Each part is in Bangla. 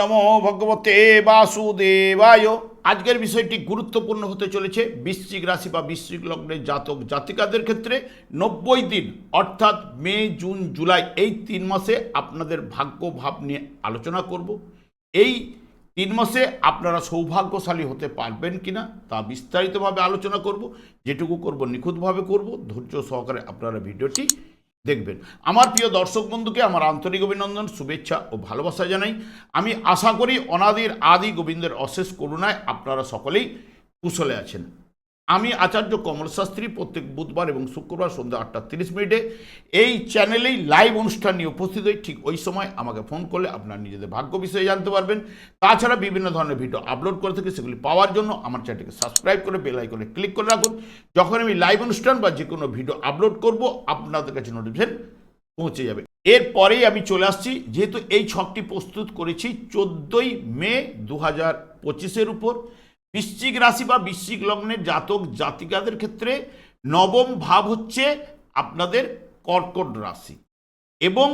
নমো ভগবতে বাসুদেবায়। আজকের বিষয়টি গুরুত্বপূর্ণ হতে চলেছে। বৃশ্চিক রাশি বা বৃশ্চিক লগ্নের জাতক জাতিকাদের ক্ষেত্রে নব্বই দিন, অর্থাৎ মে, জুন, জুলাই এই তিন মাসে আপনাদের ভাগ্য ভাব নিয়ে আলোচনা করব। এই তিন মাসে আপনারা সৌভাগ্যশালী হতে পারবেন কিনা তা বিস্তারিতভাবে আলোচনা করব। যেটুকু করব, নিখুঁতভাবে করব। ধৈর্য সহকারে আপনারা ভিডিওটি দেখবেন। আমার প্রিয় দর্শক বন্ধুকে আমার আন্তরিক অভিনন্দন, শুভেচ্ছা ও ভালোবাসা জানাই। আমি আশা করি অনাদির আদি গোবিন্দের অশেষ করুণায় আপনারা সকলেই কুশলে আছেন। আমি আচার্য কমল শাস্ত্রী প্রত্যেক বুধবার এবং শুক্রবার সন্ধ্যা আটটা তিরিশ মিনিটে এই চ্যানেলেই লাইভ অনুষ্ঠান নিয়ে উপস্থিত হই। ঠিক ওই সময় আমাকে ফোন করলে আপনার নিজেদের ভাগ্য বিষয়ে জানতে পারবেন। তাছাড়া বিভিন্ন ধরনের ভিডিও আপলোড করে থাকি, সেগুলি পাওয়ার জন্য আমার চ্যানেলকে সাবস্ক্রাইব করে বেল আইকনে ক্লিক করে রাখুন। যখন আমি লাইভ অনুষ্ঠান বা যে কোনো ভিডিও আপলোড করব, আপনাদের কাছে নোটিফিকেশন পৌঁছে যাবে। এরপরেই আমি চলে আসছি, যেহেতু এই ছকটি প্রস্তুত করেছি চোদ্দোই মে দু হাজার পঁচিশের উপর। বৃশ্চিক রাশি বা বৃশ্চিক লগ্নের জাতক, জাতিকাদের ক্ষেত্রে নবম ভাব হচ্ছে আপনাদের কর্কট রাশি। এবং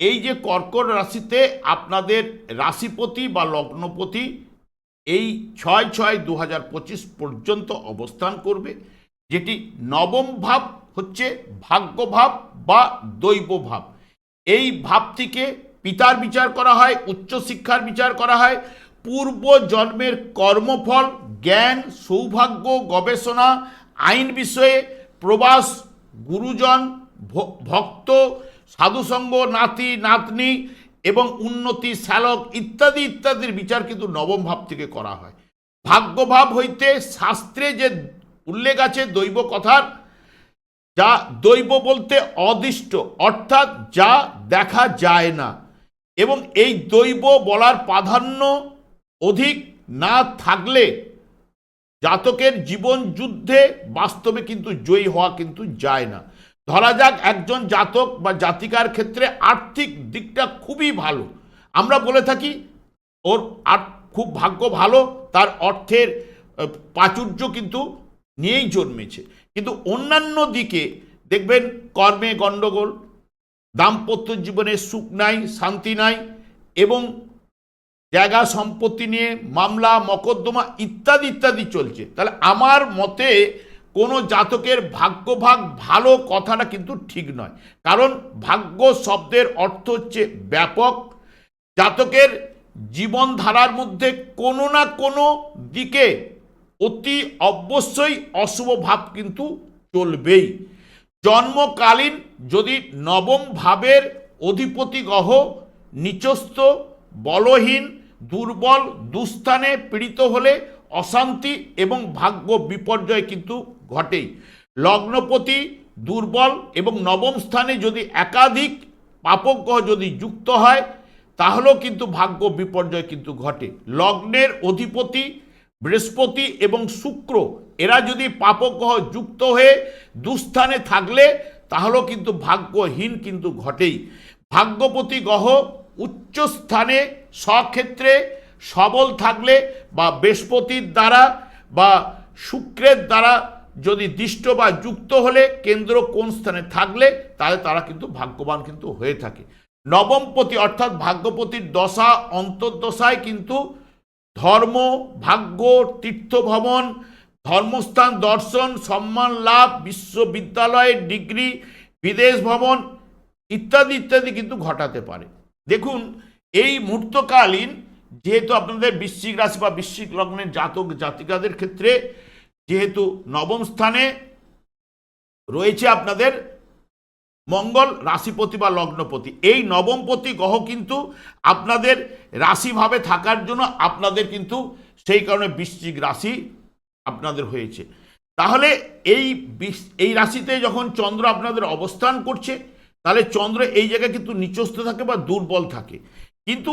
এই যে কর্কট রাশিতে আপনাদের রাশিপতি বা লগ্নপতি এই ছয় ছয় দু পর্যন্ত অবস্থান করবে, যেটি নবম ভাব হচ্ছে ভাগ্যভাব বা দৈব ভাব। এই ভাবটিকে পিতার বিচার করা হয়, উচ্চশিক্ষার বিচার করা হয় পূর্ব জন্মের কর্মফল, জ্ঞান, সৌভাগ্য, গবেষণা, আইন বিষয়ে প্রবাস, গুরুজন ভক্ত, সাধুসঙ্গ, নাতি, নাতনি এবং উন্নতি, শ্যালক ইত্যাদি ইত্যাদির বিচার কিন্তু নবম ভাব থেকে করা হয়। ভাগ্যভাব হইতে শাস্ত্রে যে উল্লেখ আছে দৈব কথার, যা দৈব বলতে অদৃষ্ট, অর্থাৎ যা দেখা যায় না। এবং এই দৈব বলার প্রাধান্য অধিক না থাকলে জাতকের জীবন যুদ্ধে বাস্তবে কিন্তু জয়ী হওয়া কিন্তু যায় না। ধরা যাক একজন জাতক বা জাতিকার ক্ষেত্রে আর্থিক দিকটা খুবই ভালো। আমরা বলে থাকি, ওর আর খুব ভাগ্য ভালো, তার অর্থের প্রাচুর্য কিন্তু নিয়েই জন্মেছে। কিন্তু অন্যান্য দিকে দেখবেন কর্মে গণ্ডগোল, দাম্পত্য জীবনে সুখ নাই, শান্তি নাই এবং জায়গা সম্পত্তি নিয়ে, মামলা, মকদ্দমা ইত্যাদি ইত্যাদি চলছে। তাহলে আমার মতে কোনো জাতকের ভাগ্যভাগ ভালো কথাটা কিন্তু ঠিক নয়। কারণ ভাগ্য শব্দের অর্থ হচ্ছে ব্যাপক। জাতকের জীবনধারার মধ্যে কোনো না কোনো দিকে অতি অবশ্যই অশুভ ভাব কিন্তু চলবেই। জন্মকালীন যদি নবম ভাবের অধিপতি গ্রহ নিচস্থ, বলহীন দুর্বল, দুস্থানে পীড়িত হলে অশান্তি এবং ভাগ্য বিপর্যয় কিন্তু ঘটেই। লগ্নপতি দুর্বল এবং নবম স্থানে যদি একাধিক গ্রহ যদি যুক্ত হয়, তাহলেও কিন্তু ভাগ্য বিপর্যয় কিন্তু ঘটে। লগ্নের অধিপতি, বৃহস্পতি এবং শুক্র, এরা যদি পাপগ্রহ যুক্ত হয়ে দুস্থানে থাকলে, তাহলেও কিন্তু ভাগ্যহীন কিন্তু ঘটেই। ভাগ্যপতি গ্রহ উচ্চ স্থানে স্বক্ষেত্রে সবল থাকলে বা বৃহস্পতির দ্বারা বা শুক্রের দ্বারা যদি দৃষ্ট বা যুক্ত হলে, কেন্দ্র কোন স্থানে থাকলে, তাহলে তারা কিন্তু ভাগ্যবান কিন্তু হয়ে থাকে। নবমপতি অর্থাৎ ভাগ্যপতির দশা, অন্তর্দশায় কিন্তু ধর্ম, ভাগ্য তীর্থ ভ্রমণ ধর্মস্থান দর্শন, সম্মান লাভ, বিশ্ববিদ্যালয়ের ডিগ্রি, বিদেশ ভ্রমণ ইত্যাদি ইত্যাদি কিন্তু ঘটাতে পারে। দেখুন এই মুহূর্তকালীন যেহেতু আপনাদের বৃশ্চিক রাশি বা বৃশ্চিক লগ্নের জাতক জাতিকাদের ক্ষেত্রে যেহেতু নবম স্থানে রয়েছে আপনাদের মঙ্গল রাশিপতি বা লগ্নপতি। এই নবমপতি গ্রহ কিন্তু আপনাদের রাশিভাবে থাকার জন্য আপনাদের কিন্তু সেই কারণে বৃশ্চিক রাশি আপনাদের হয়েছে। তাহলে এই এই রাশিতে যখন চন্দ্র আপনাদের অবস্থান করছে, তাহলে চন্দ্র এই জায়গায় কিন্তু নিচস্থ থাকে বা দুর্বল থাকে। কিন্তু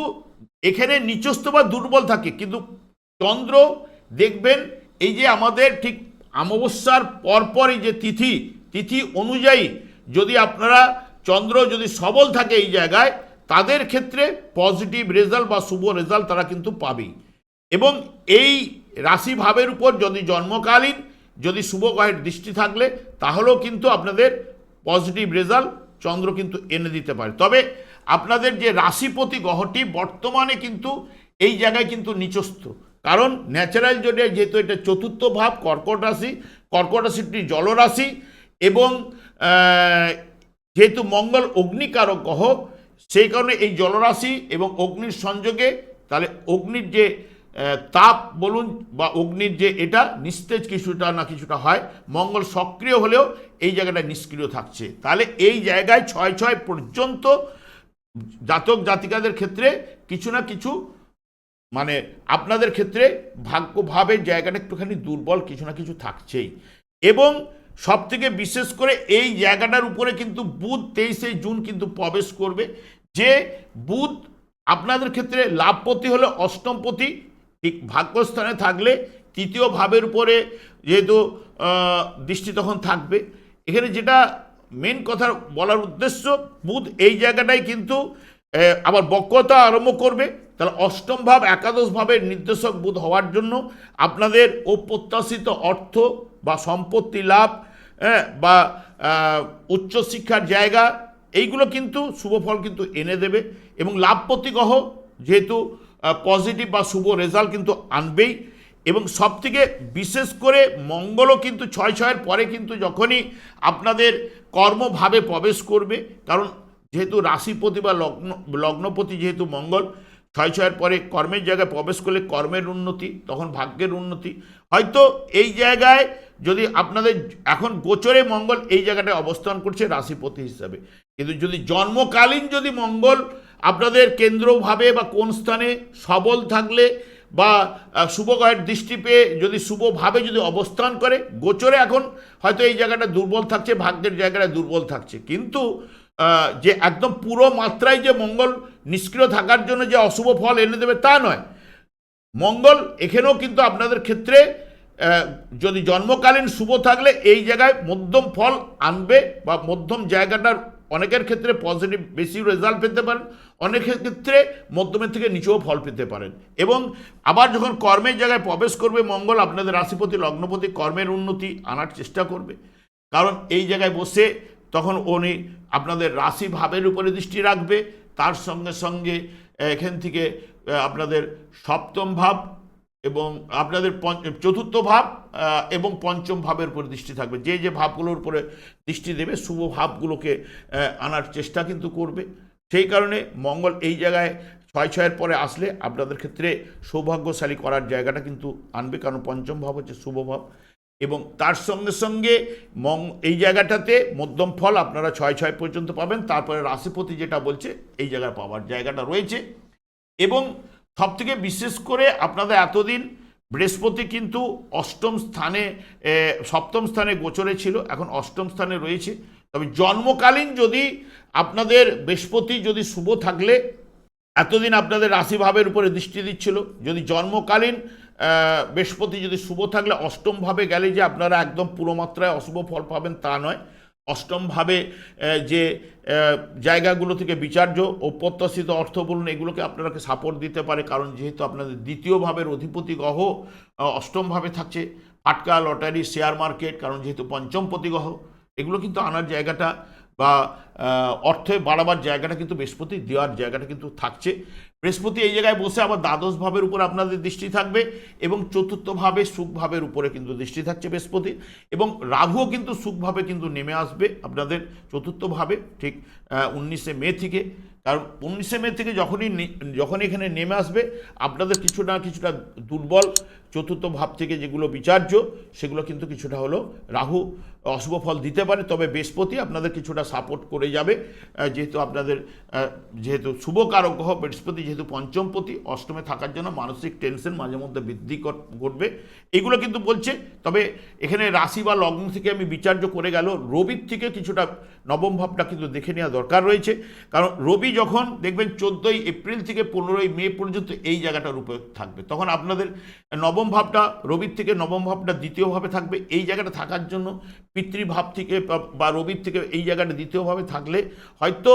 এখানে নিচস্থ বা দুর্বল থাকে। কিন্তু চন্দ্র, দেখবেন এই যে আমাদের ঠিক অমাবস্যার পরপরই যে তিথি তিথি অনুযায়ী যদি আপনারা চন্দ্র যদি সবল থাকে এই জায়গায়, তাদের ক্ষেত্রে পজিটিভ রেজাল্ট বা শুভ রেজাল্ট তারা কিন্তু পাবেই। এবং এই রাশি ভাবের উপর যদি জন্মকালীন যদি শুভ গ্রহের দৃষ্টি থাকলে, তাহলেও কিন্তু আপনাদের পজিটিভ রেজাল্ট চন্দ্র কিন্তু এনে দিতে পারে। তবে আপনাদের যে রাশিপতি গ্রহটি বর্তমানে কিন্তু এই জায়গায় কিন্তু নিচস্থ। কারণ ন্যাচারাল জোনে যেহেতু এটা চতুর্থ ভাব, কর্কট রাশি, কর্কট রাশিটি জলরাশি এবং যেহেতু মঙ্গল অগ্নিকারক গ্রহ, সেই কারণে এই জলরাশি এবং অগ্নির সংযোগে তাহলে অগ্নির যে তাপ বলুন বা অগ্নির যে এটা নিস্তেজ কিছুটা না কিছুটা হয়, মঙ্গল সক্রিয় হলেও এই জায়গাটা নিষ্ক্রিয় থাকছে। তাহলে এই জায়গায় ছয় ছয় পর্যন্ত জাতক জাতিকাদের ক্ষেত্রে কিছু না কিছু মানে আপনাদের ক্ষেত্রে ভাগ্যভাবের জায়গাটা একটুখানি দুর্বল কিছু না কিছু থাকছেই। এবং সব থেকে বিশেষ করে এই জায়গাটার উপরে কিন্তু বুধ তেইশে জুন কিন্তু প্রবেশ করবে, যে বুধ আপনাদের ক্ষেত্রে লাভপতি হলে অষ্টমপতি, ঠিক ভাগ্যস্থানে থাকলে তৃতীয় ভাবের উপরে যেহেতু দৃষ্টি তখন থাকবে। এখানে যেটা মেন কথা বলার উদ্দেশ্য, বুধ এই জায়গাটাই কিন্তু আবার বক্রতা আরম্ভ করবে। তাহলে অষ্টম ভাব, একাদশ ভাবের নির্দেশক বুধ হওয়ার জন্য আপনাদের অপ্রত্যাশিত অর্থ বা সম্পত্তি লাভ বা উচ্চশিক্ষার জায়গা, এইগুলো কিন্তু শুভ ফল কিন্তু এনে দেবে। এবং লাভপতি গ্রহ যেহেতু পজিটিভ বা শুভ রেজাল্ট কিন্তু আনবেই। এবং সব থেকে বিশেষ করে মঙ্গলও কিন্তু ছয় ছয়ের পরে কিন্তু যখনই আপনাদের কর্মভাবে প্রবেশ করবে, কারণ যেহেতু রাশিপতি বা লগ্ন, লগ্নপতি যেহেতু মঙ্গল, ছয় ছয়ের পরে কর্মের জায়গায় প্রবেশ করলে কর্মের উন্নতি, তখন ভাগ্যের উন্নতি। হয়তো এই জায়গায় যদি আপনাদের এখন গোচরে মঙ্গল এই জায়গাটায় অবস্থান করছে রাশিপতি হিসাবে। কিন্তু যদি জন্মকালীন যদি মঙ্গল আপনাদের কেন্দ্রভাবে বা কোন স্থানে সবল থাকলে বা আহ, শুভগ্রহের দৃষ্টি পেয়ে যদি শুভভাবে যদি অবস্থান করে গোচরে এখন হয়তো এই জায়গাটা দুর্বল থাকছে ভাগ্যের জায়গাটা দুর্বল থাকছে। কিন্তু যে একদম পুরো মাত্রায় যে মঙ্গল নিষ্ক্রিয় থাকার জন্য যে অশুভ ফল এনে দেবে তা নয়। মঙ্গল এখানেও কিন্তু আপনাদের ক্ষেত্রে যদি জন্মকালীন শুভ থাকলে এই জায়গায় মধ্যম ফল আনবে বা মধ্যম জায়গাটার অনেকের ক্ষেত্রে পজিটিভ বেশি রেজাল্ট পেতে পারেন, অনেকের ক্ষেত্রে মধ্যমের থেকে নিচেও ফল পেতে পারেন। এবং আবার যখন কর্মের জায়গায় প্রবেশ করবে, মঙ্গল আপনাদের রাশিপতি, লগ্নপতি কর্মের উন্নতি আনার চেষ্টা করবে। কারণ এই জায়গায় বসে তখন উনি আপনাদের রাশি ভাবের উপরে দৃষ্টি রাখবে। তার সঙ্গে সঙ্গে, এখান থেকে আপনাদের সপ্তম ভাব এবং আপনাদের চতুর্থ ভাব এবং পঞ্চম ভাবের উপর দৃষ্টি থাকবে। যে যে ভাবগুলোর উপরে দৃষ্টি দেবে, শুভ ভাবগুলোকে আনার চেষ্টা কিন্তু করবে। সেই কারণে মঙ্গল এই জায়গায় ছয় ছয়ের পরে আসলে আপনাদের ক্ষেত্রে সৌভাগ্যশালী করার জায়গাটা কিন্তু আনবে, কারণ পঞ্চম ভাব হচ্ছে শুভ ভাব। এবং তার সঙ্গে সঙ্গে মং, এই জায়গাটাতে মধ্যম ফল আপনারা ছয় ছয় পর্যন্ত পাবেন। তারপরে রাশিপতি যেটা বলছে, এই জায়গায় পাওয়ার জায়গাটা রয়েছে। এবং সবথেকে বিশেষ করে আপনাদের এতদিন বৃহস্পতি কিন্তু অষ্টম স্থানে সপ্তম স্থানে গোচরে ছিল, এখন অষ্টম স্থানে রয়েছে। তবে জন্মকালীন যদি আপনাদের বৃহস্পতি যদি শুভ থাকলে, এতদিন আপনাদের রাশিভাবের উপরে দৃষ্টি দিচ্ছিল। যদি জন্মকালীন বৃহস্পতি যদি শুভ থাকলে অষ্টমভাবে গেলে যে আপনারা একদম পুরো মাত্রায় অশুভ ফল পাবেন তা নয়। অষ্টমভাবে যে জায়গাগুলো থেকে বিচার্য অপ্রত্যাশিত অর্থ বলুন, এগুলোকে আপনারাকে সাপোর্ট দিতে পারে। কারণ যেহেতু আপনাদের দ্বিতীয় ভাবের অধিপতি গ্রহ অষ্টমভাবে থাকছে ফাটকা, লটারি শেয়ার মার্কেট কারণ যেহেতু পঞ্চমপতি গ্রহ, এগুলো কিন্তু আনার জায়গাটা বা অর্থে বাড়াবার জায়গাটা কিন্তু বৃহস্পতি দেওয়ার জায়গাটা কিন্তু থাকছে। বৃহস্পতি এই জায়গায় বসে আবার দ্বাদশ ভাবের উপর আপনাদের দৃষ্টি থাকবে এবং চতুর্থভাবে সুখভাবের সুখ ভাবের উপরে কিন্তু দৃষ্টি থাকছে বৃহস্পতি এবং রাহুও কিন্তু সুখভাবে কিন্তু নেমে আসবে আপনাদের চতুর্থভাবে ঠিক উনিশে মে থেকে। কারণ উনিশে মে থেকে যখনই নে- যখনই এখানে নেমে আসবে, আপনাদের কিছু না কিছুটা দুর্বল চতুর্থ ভাব থেকে যেগুলো বিচার্য, সেগুলো কিন্তু কিছুটা হলো রাহু অশুভ ফল দিতে পারে। তবে বৃহস্পতি আপনাদের কিছুটা সাপোর্ট করে যাবে। যেহেতু আপনাদের যেহেতু শুভ কারক গ্রহ, বৃহস্পতি যেহেতু পঞ্চমপতি, অষ্টমে থাকার জন্য মানসিক টেনশন মাঝে মধ্যে বৃদ্ধি ঘটবে। এগুলো কিন্তু বলছে, তবে এখানে রাশি বা লগ্ন থেকে আমি বিচার্য করে গেল। রবির থেকে কিছুটা নবম ভাবটা কিন্তু দেখে নেওয়া দরকার রয়েছে। কারণ রবি যখন দেখবেন চোদ্দোই এপ্রিল থেকে পনেরোই মে পর্যন্ত এই জায়গাটার উপরে থাকবে, তখন আপনাদের নবম ভাবটা রবির থেকে নবম ভাবটা দ্বিতীয়ভাবে থাকবে। এই জায়গাটা থাকার জন্য পিতৃভাব থেকে বা রবির থেকে এই জায়গাটা দ্বিতীয়ভাবে থাকলে হয়তো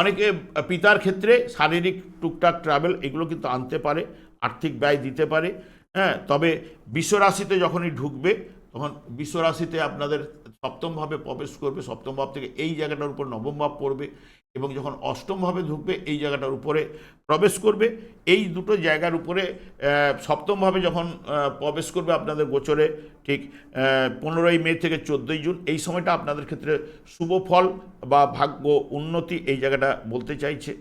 অনেকে পিতার ক্ষেত্রে শারীরিক টুকটাক ট্রাভেল এগুলো কিন্তু আনতে পারে, আর্থিক ব্যয় দিতে পারে হ্যাঁ। তবে বিশ্বরাশিতে যখনই ঢুকবে, তখন বিশ্বরাশিতে আপনাদের সপ্তমভাবে প্রবেশ করবে সপ্তম ভাব থেকে এই জায়গাটার উপর নবম ভাব পড়বে এবং যখন অষ্টমভাবে ঢুকবে এই জায়গাটার উপরে প্রবেশ করবে। এই দুটো জায়গার উপরে সপ্তমভাবে যখন প্রবেশ করবে আপনাদের গোচরে ঠিক পনেরোই মে থেকে চোদ্দোই জুন এই সময়টা আপনাদের ক্ষেত্রে শুভ ফল বা ভাগ্য উন্নতি এই জায়গাটা বলতে চাইছে।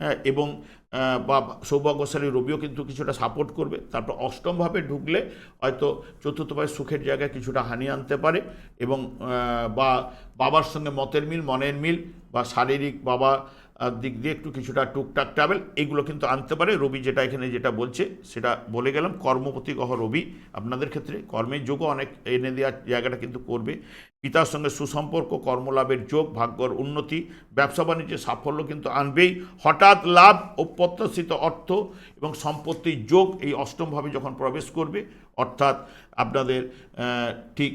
হ্যাঁ, এবং বা সৌভাগ্যশালী রবিও কিন্তু কিছুটা সাপোর্ট করবে। তারপর অষ্টমভাবে ঢুকলে হয়তো চতুর্থভাবে সুখের জায়গায় কিছুটা হানি আনতে পারে এবং বা বাবার সঙ্গে মতের মিল, মনের মিল বা শারীরিক বাবা দিক দিয়ে একটু কিছুটা টুকটাক ট্রাভেল এগুলো কিন্তু আনতে পারে। রবি যেটা এখানে যেটা বলছে, সেটা বলে গেলাম। কর্মপতি গহ রবি, আপনাদের ক্ষেত্রে কর্মের যোগও অনেক এনে দেওয়ার জায়গাটা কিন্তু করবে। পিতার সঙ্গে সুসম্পর্ক, কর্মলাভের যোগ, ভাগ্যর উন্নতি, ব্যবসা বাণিজ্যের সাফল্য কিন্তু আনবেই। হঠাৎ লাভ ও প্রত্যাশিত অর্থ এবং সম্পত্তির যোগ এই অষ্টমভাবে যখন প্রবেশ করবে, অর্থাৎ আপনাদের ঠিক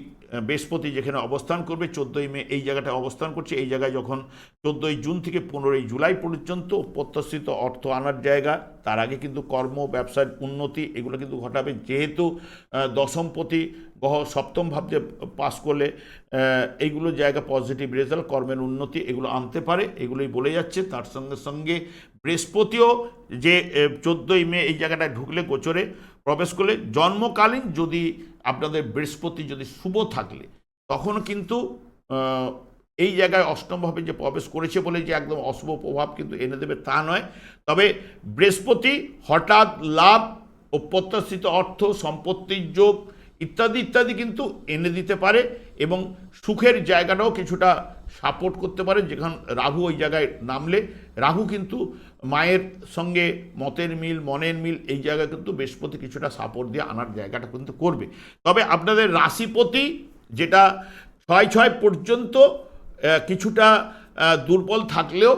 বৃহস্পতি যেখানে অবস্থান করবে, চোদ্দোই মে এই জায়গাটায় অবস্থান করছে। এই জায়গায় যখন চোদ্দোই জুন থেকে পনেরোই জুলাই পর্যন্ত প্রত্যাশিত অর্থ আনার জায়গা, তার আগে কিন্তু কর্ম, ব্যবসার উন্নতি, এগুলো কিন্তু ঘটাবে। যেহেতু দশমপতি গ্রহ সপ্তম ভাব যে পাস করলে এইগুলো জায়গা পজিটিভ রেজাল্ট কর্মের উন্নতি এগুলো আনতে পারে। এগুলোই বলে যাচ্ছে। তার সঙ্গে সঙ্গে বৃহস্পতিও যে চোদ্দোই মে এই জায়গাটায় ঢুকলে গোচরে প্রবেশ করলে, জন্মকালীন যদি আপনাদের বৃহস্পতি যদি শুভ থাকলে, তখন কিন্তু এই জায়গায় অষ্টমভাবে যে প্রবেশ করেছে বলে যে একদম অশুভ প্রভাব কিন্তু এনে দেবে তা নয়। তবে বৃহস্পতি হঠাৎ লাভ ও প্রত্যাশিত অর্থ, সম্পত্তির যোগ ইত্যাদি ইত্যাদি কিন্তু এনে দিতে পারে এবং সুখের জায়গাটাও কিছুটা সাপোর্ট করতে পারে। যেখান রাহু ওই জায়গায় নামলে, রাহু কিন্তু মায়ের সঙ্গে মতের মিল, মনের মিল, এই জায়গায় কিন্তু বৃহস্পতি কিছুটা সাপোর্ট দিয়ে আনার জায়গাটা কিন্তু করবে। তবে আপনাদের রাশিপতি যেটা ছয় ছয় পর্যন্ত কিছুটা দুর্বল থাকলেও,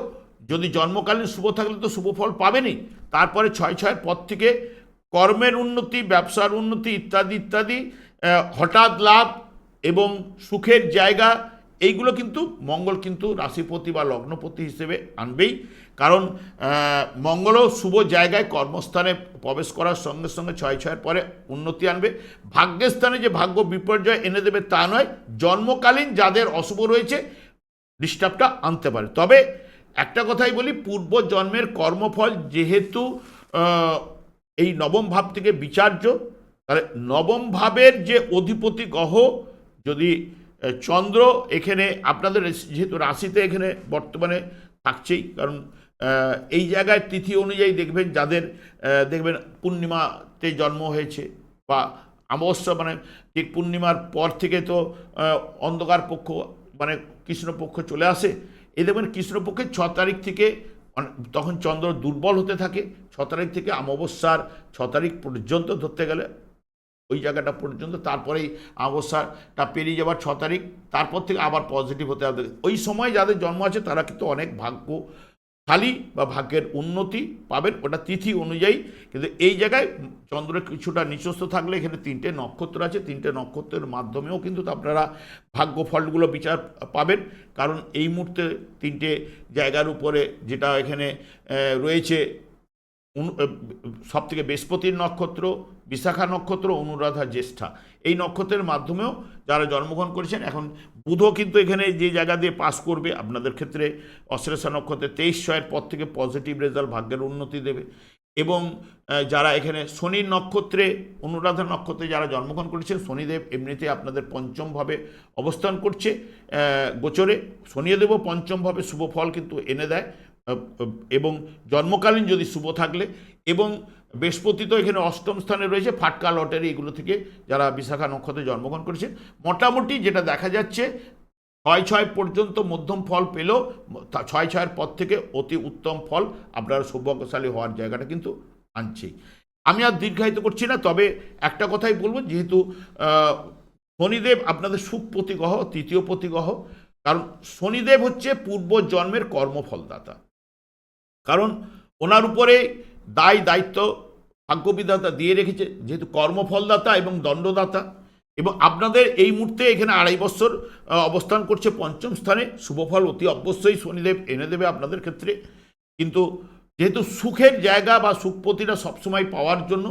যদি জন্মকালীন শুভ থাকলে তো শুভ ফল পাবেনই। তারপরে ছয় ছয়ের পর থেকে কর্মের উন্নতি, ব্যবসার উন্নতি ইত্যাদি ইত্যাদি হঠাৎ লাভ এবং সুখের জায়গা এইগুলো কিন্তু মঙ্গল কিন্তু রাশিপতি বা লগ্নপতি হিসেবে আনবেই। কারণ মঙ্গলও শুভ জায়গায় কর্মস্থানে প্রবেশ করার সঙ্গে সঙ্গে ছয় ছয়ের পরে উন্নতি আনবে। ভাগ্যের স্থানে যে ভাগ্য বিপর্যয় এনে দেবে তা নয়, জন্মকালীন যাদের অশুভ রয়েছে, ডিস্টার্বটা আনতে পারে। তবে একটা কথাই বলি, পূর্ব জন্মের কর্মফল যেহেতু এই নবম ভাব থেকে বিচার্য, তাহলে নবম ভাবের যে অধিপতি গ্রহ যদি চন্দ্র এখানে আপনাদের যেহেতু রাশিতে এখানে বর্তমানে থাকছেই, কারণ এই জায়গায় তিথি অনুযায়ী দেখবেন যাদের দেখবেন পূর্ণিমাতে জন্ম হয়েছে বা অমাবস্যা মানে ঠিক পূর্ণিমার পর থেকে তো অন্ধকার পক্ষ মানে কৃষ্ণপক্ষ চলে আসে। এই দেখবেন কৃষ্ণপক্ষের ছ তারিখ থেকে তখন চন্দ্র দুর্বল হতে থাকে। ছ তারিখ থেকে অমাবস্যার ছ তারিখ পর্যন্ত ধরতে গেলে ওই জায়গাটা পর্যন্ত, তারপরেই অমাবস্যাটা পেরিয়ে যাবার ছ তারিখ, তারপর থেকে আবার পজিটিভ হতে হবে। ওই সময় যাদের জন্ম আছে, তারা কিন্তু অনেক ভাগ্যশালী বা ভাগ্যের উন্নতি পাবেন, ওটা তিথি অনুযায়ী। কিন্তু এই জায়গায় চন্দ্রের কিছুটা নিচস্থ থাকলে, এখানে তিনটে নক্ষত্র আছে। তিনটে নক্ষত্রের মাধ্যমেও কিন্তু আপনারা ভাগ্য ফলগুলো বিচার পাবেন। কারণ এই মুহূর্তে তিনটে জায়গার উপরে যেটা এখানে রয়েছে সব থেকে বৃহস্পতির নক্ষত্র বিশাখা নক্ষত্র অনুরাধা জ্যেষ্ঠা। এই নক্ষত্রের মাধ্যমেও যারা জন্মগ্রহণ করেছেন, এখন বুধও কিন্তু এখানে যে জায়গা দিয়ে পাস করবে, আপনাদের ক্ষেত্রে অশ্লেষা নক্ষত্রে তেইশ ছয়ের পর থেকে পজিটিভ রেজাল্ট ভাগ্যের উন্নতি দেবে। এবং যারা এখানে শনির নক্ষত্রে, অনুরাধা নক্ষত্রে যারা জন্মগ্রহণ করেছেন, শনিদেব এমনিতে আপনাদের পঞ্চমভাবে অবস্থান করছে। গোচরে শনিদেবও পঞ্চমভাবে শুভ ফল কিন্তু এনে দেয়। এবং জন্মকালীন যদি শুভ থাকলে, এবং বৃহস্পতি তো এখানে অষ্টম স্থানে রয়েছে, ফাটকা, লটারি এগুলো থেকে যারা বিশাখা নক্ষত্রে জন্মগ্রহণ করেছেন। মোটামুটি যেটা দেখা যাচ্ছে, ছয় ছয় পর্যন্ত মধ্যম ফল পেলেও তা- ছয় ছয়ের পর থেকে অতি উত্তম ফল আপনার সৌভাগ্যশালী হওয়ার জায়গাটা কিন্তু আনছেই। আমি আর দীর্ঘায়িত করছি না, তবে একটা কথাই বলব, যেহেতু শনিদেব আপনাদের সুখপতি গ্রহ তৃতীয় পতি গ্রহ কারণ শনিদেব হচ্ছে পূর্ব জন্মের কর্মফলদাতা। কারণ ওনার উপরে দায় দায়িত্ব ভাগ্যবিধাতা দিয়ে রেখেছে, যেহেতু কর্মফলদাতা এবং দণ্ডদাতা। এবং আপনাদের এই মুহূর্তে এখানে আড়াই বছর অবস্থান করছে পঞ্চম স্থানে। শুভফল অতি অবশ্যই শনিদেব এনে দেবে আপনাদের ক্ষেত্রে। কিন্তু যেহেতু সুখের জায়গা বা সুখপতিটা সবসময় পাওয়ার জন্য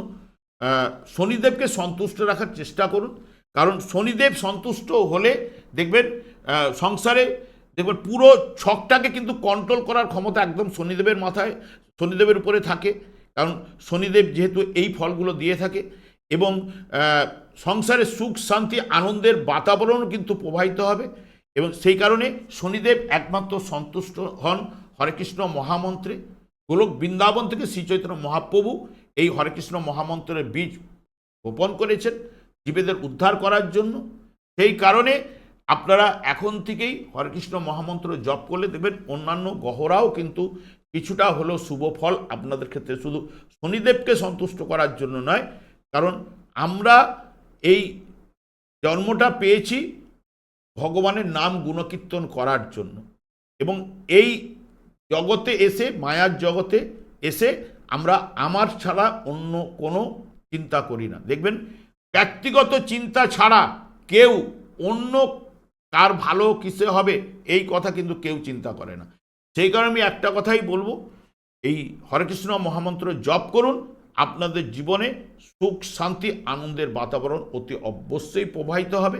শনিদেবকে সন্তুষ্ট রাখার চেষ্টা করুন। কারণ শনিদেব সন্তুষ্ট হলে দেখবেন সংসারে দেখবেন পুরো ছকটাকে কিন্তু কন্ট্রোল করার ক্ষমতা একদম শনিদেবের মাথায়। শনিদেবের উপরে থাকে, কারণ শনিদেব যেহেতু এই ফলগুলো দিয়ে থাকে এবং সংসারে সুখ, শান্তি, আনন্দের বাতাবরণ কিন্তু প্রবাহিত হবে এবং সেই কারণে শনিদেব একমাত্র সন্তুষ্ট হন হরেকৃষ্ণ মহামন্ত্রে। গোলক বৃন্দাবন থেকে শ্রীচৈতন্য মহাপ্রভু এই হরেকৃষ্ণ মহামন্ত্রের বীজ বপন করেছেন জীবেদের উদ্ধার করার জন্য। সেই কারণে আপনারা এখন থেকেই হরেকৃষ্ণ মহামন্ত্র জপ করলে দেখবেন অন্যান্য গ্রহরাও কিন্তু কিছুটা হলেও শুভ ফল আপনাদের ক্ষেত্রে। শুধু শনিদেবকে সন্তুষ্ট করার জন্য নয়, কারণ আমরা এই জন্মটা পেয়েছি ভগবানের নাম গুণকীর্তন করার জন্য। এবং এই জগতে এসে, মায়ার জগতে এসে আমরা আমার ছাড়া অন্য কোনো চিন্তা করি না। দেখবেন, ব্যক্তিগত চিন্তা ছাড়া কেউ অন্য কার ভালো কিসে হবে, এই কথা কিন্তু কেউ চিন্তা করে না। সেই কারণে আমি একটা কথাই বলব, এই হরেকৃষ্ণ মহামন্ত্র জপ করুন, আপনাদের জীবনে সুখ, শান্তি, আনন্দের বাতাবরণ অতি অবশ্যই প্রবাহিত হবে।